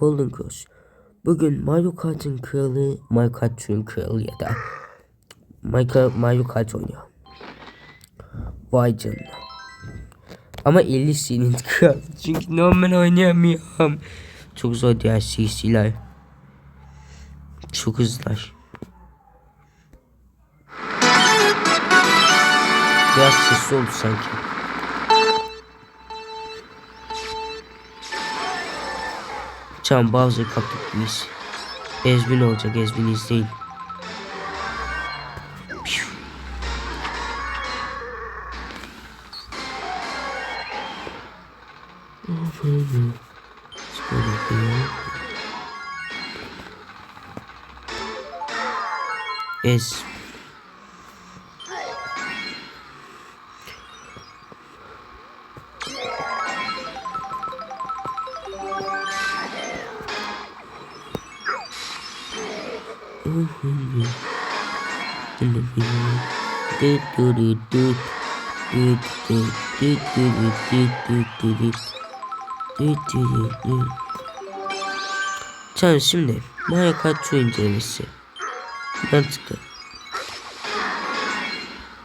Golden Cross. Bugün Mario Kart'ın kralı, Mario Kart'ın kralı ya da Mario, Mario Kart oynuyor. Vay canına. Ama 50 senin kral. Çünkü normal oynayamıyorum. Çok zor diğer CC'ler. Çok hızlılar. Biraz sesli oldu sanki. Tamam Bowser kaptık biz. Ezbin olacak Ezbin izleyin. Ez. Tamam şimdi Kart Tour incelemesi. Mantıklı.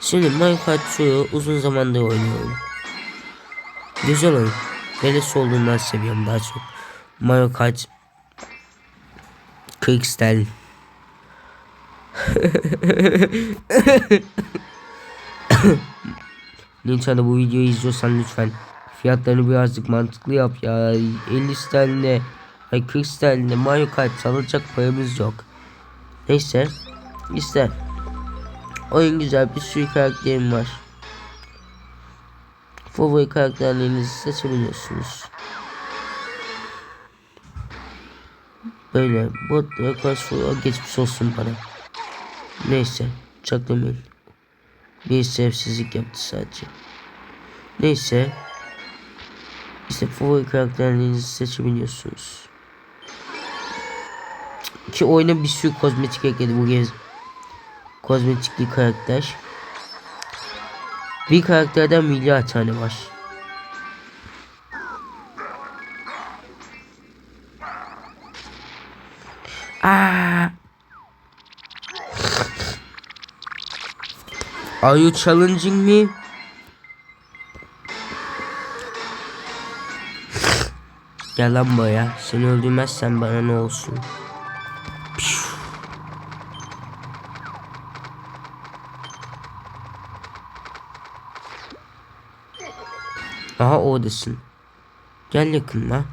Şimdi Kart Tour'u uzun zamandır oynuyorum. Güzel oyun. Neresi olduğundan seviyorum daha çok. Mario Kart Quickstyle Nintendo bu videoyu izliyorsan lütfen fiyatlarını birazcık mantıklı yap ya. 50 sterline ay 40 sterline Mario Kart alacak paramız yok. Neyse işte oyun güzel bir sürü karakterim var. Favori karakterlerinizi seçebiliyorsunuz. Böyle request for geçmiş olsun bana neyse çaklamayın bir sevsizlik yaptı sadece. Neyse. İşte favori karakterlerinizi seçebiliyorsunuz. Ki oyuna bir sürü kozmetik ekledi bu kez. Kozmetikli karakter. Bir karakterden milyar tane var. Are you challenging me? Gel lan buraya. Seni öldürmezsen bana ne olsun? Aha oradasın. Gel yakınla.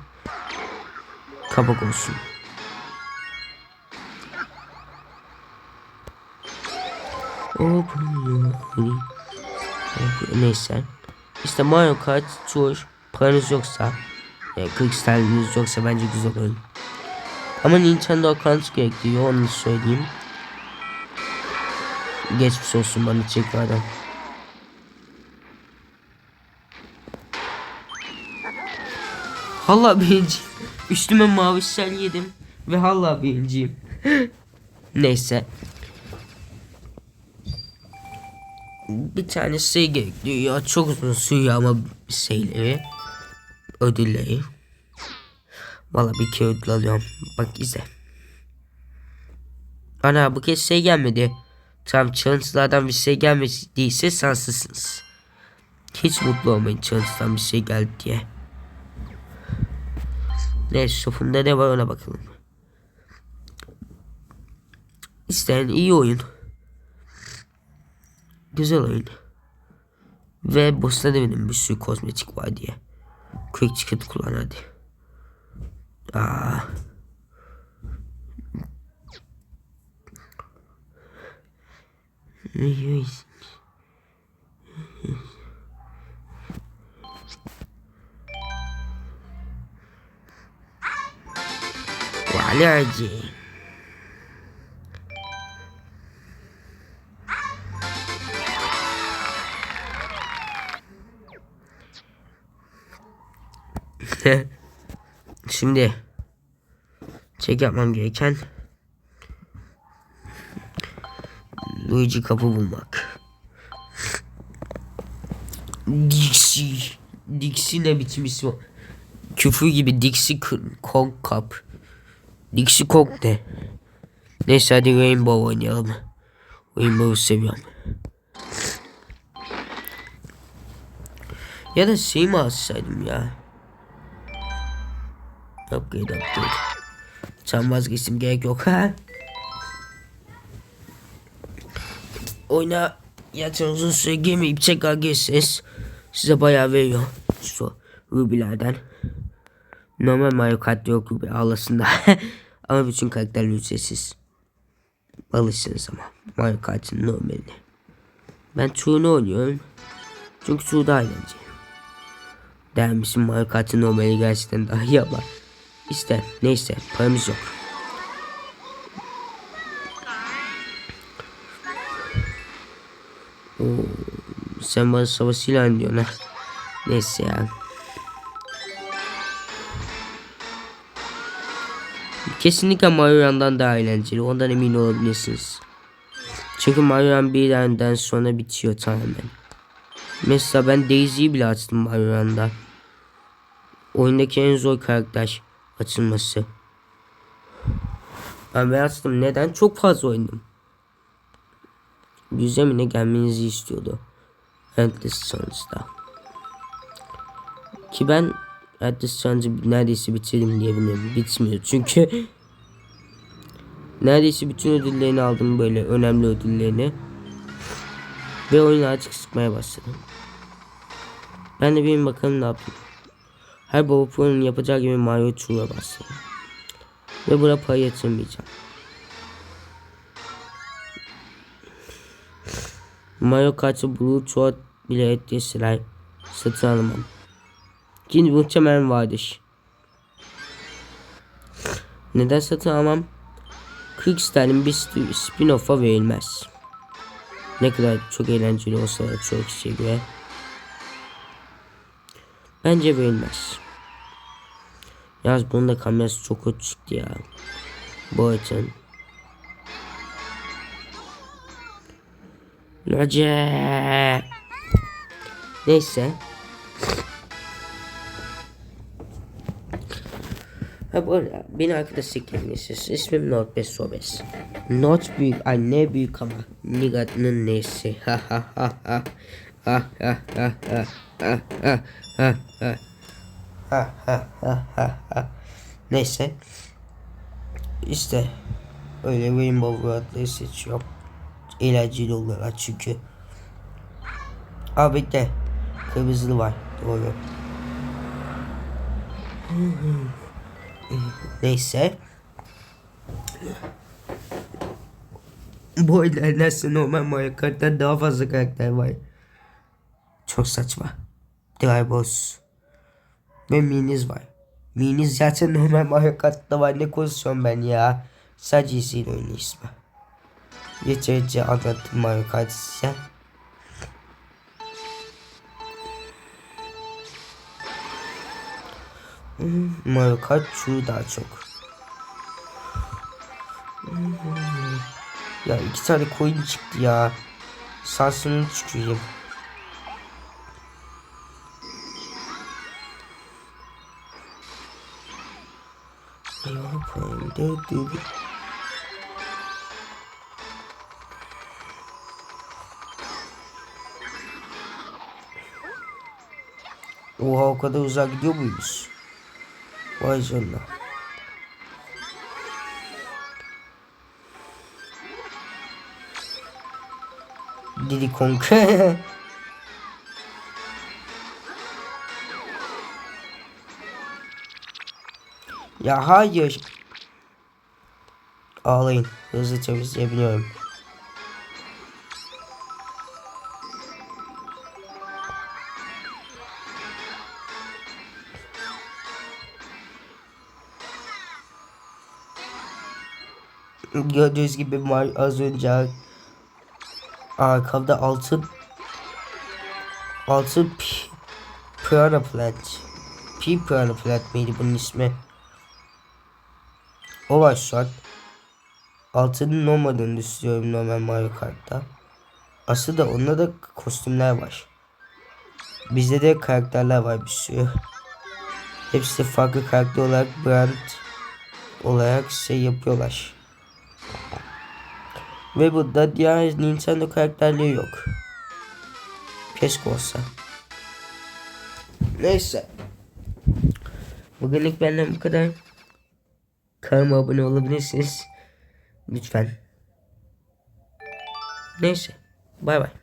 Kabak olsun. Neyse. İşte Mario Kart Tour paranız yoksa e, 40 sterliniz yoksa bence güzel oyun. Ama Nintendo account gerekiyor onu söyleyeyim. Geçmiş olsun bana tekrardan. Hala birinci. Üstüme mavi sel yedim. Ve hala birinciyim. Neyse. Bir tane şey gerekiyor. Çok uzun sürüyor ama şeyleri. Ödülleri. Valla bir kere ödül alıyorum. Bak izle. Ana bu kez şey gelmedi. Tam challenge'lardan bir şey gelmediyse şanslısınız. Hiç mutlu olmayın challenge'dan bir şey geldi diye. Neyse sofunda ne var ona bakalım. İsteyen iyi oyun. Güzel oyun. Ve boss'ta demedim bir sürü kozmetik var diye. Quick ticket kullan hadi. Aa. Valerci. Şimdi çek yapmam gereken Luigi kapı bulmak. Dixie. Dixie ne biçim ismi? küfür gibi Dixie Kong Cup. Dixie Kong ne? Neyse hadi Rainbow oynayalım. Rainbow'u seviyorum. Ya da şey mi alsaydım ya? Upgrade upgrade. Sen vazgeçtim gerek yok ha. Oyna yatın uzun süre girmeyip tekrar girseniz size bayağı veriyor. Şu rubilerden. Normal Mario Kart yok rubi ağlasında. ama bütün karakterler ücretsiz. Alırsınız ama Mario Kart'ın normali. Ben turunu oynuyorum. Çünkü tur daha eğlenceli. Der misin Mario Kart'ın normali gerçekten daha iyi ama. İşte neyse paramız yok. Oo, sen bana savaşıyla oynuyorsun ha. Neyse ya. Kesinlikle Mario Run'dan daha eğlenceli. Ondan emin olabilirsiniz. Çünkü Mario Run bir yerden sonra bitiyor tamamen. Mesela ben Daisy'yi bile açtım Mario Run'da. Oyundaki en zor karakter açılması. Ben açtım. Neden? Çok fazla oynadım. Yüze mi ne gelmenizi istiyordu. Endless Suns'da. Ki ben Endless Suns'ı neredeyse bitirdim diyebilirim. Bitmiyor çünkü neredeyse bütün ödüllerini aldım böyle önemli ödüllerini. Ve oyunu artık sıkmaya başladım. Ben de bir bakalım ne yapayım. Her baba pro'nun yapacağı gibi Mario Chur'a başladım. Ve buna para yatırmayacağım. Mario Kart'ı Blue Choat bile ettirseler satın alamam. Şimdi muhtemelen vardır. Neden satın almam? Quickstar'ın bir spin-off'a verilmez. Ne kadar çok eğlenceli olsa da çok kişiye göre. Bence verilmez. Yalnız bunun da kamerası çok kötü çıktı ya. Bu açın. Nace. Neyse. Ha bu arada beni arkadaşlık kendisi. İsmim Not 5 Sobes. Not büyük anne büyük ama Nigat'ın nesi. Ha ha ha ha. Ha ha ha ha ha ha ha ha. Ha ha ha ha ha. Neyse. İşte öyle Rainbow Road'ları seçiyorum. Eğlenceli oluyorlar çünkü. Aa bekle. Kırmızılı var. Doğru. Neyse. Bu oyunda nedense normal Mario Kart'tan daha fazla karakter var. Çok saçma. Boss. Ve Miniz var. Miniz zaten normal Mario Kart'ta var. Ne konuşuyorum ben ya. Sadece izin oyunu ismi. Yeterince anlattım Mario Kart size. Hmm, Mario Kart şu daha çok. Hmm. Ya iki tane coin çıktı ya. Sansını çıkayım. Yapayım. Oha o kadar uzak gidiyor muyuz? Vay canına. Diddy Kong. ya hayır. Ağlayın. Hızlı temizleyebiliyorum. Gördüğünüz gibi var az önce arkamda altın altın piranha plant P piranha plant miydi bunun ismi o var şu an altının olmadığını düşünüyorum normal Mario Kart'ta aslında onda da kostümler var bizde de karakterler var bir sürü Hepsi farklı karakter olarak brand olarak şey yapıyorlar. Ve burada diğer Nintendo karakterleri yok. Keşke olsa. Neyse. Bugünlük benden bu kadar. Kanalıma abone olabilirsiniz. Lütfen. Neyse. Bay bay.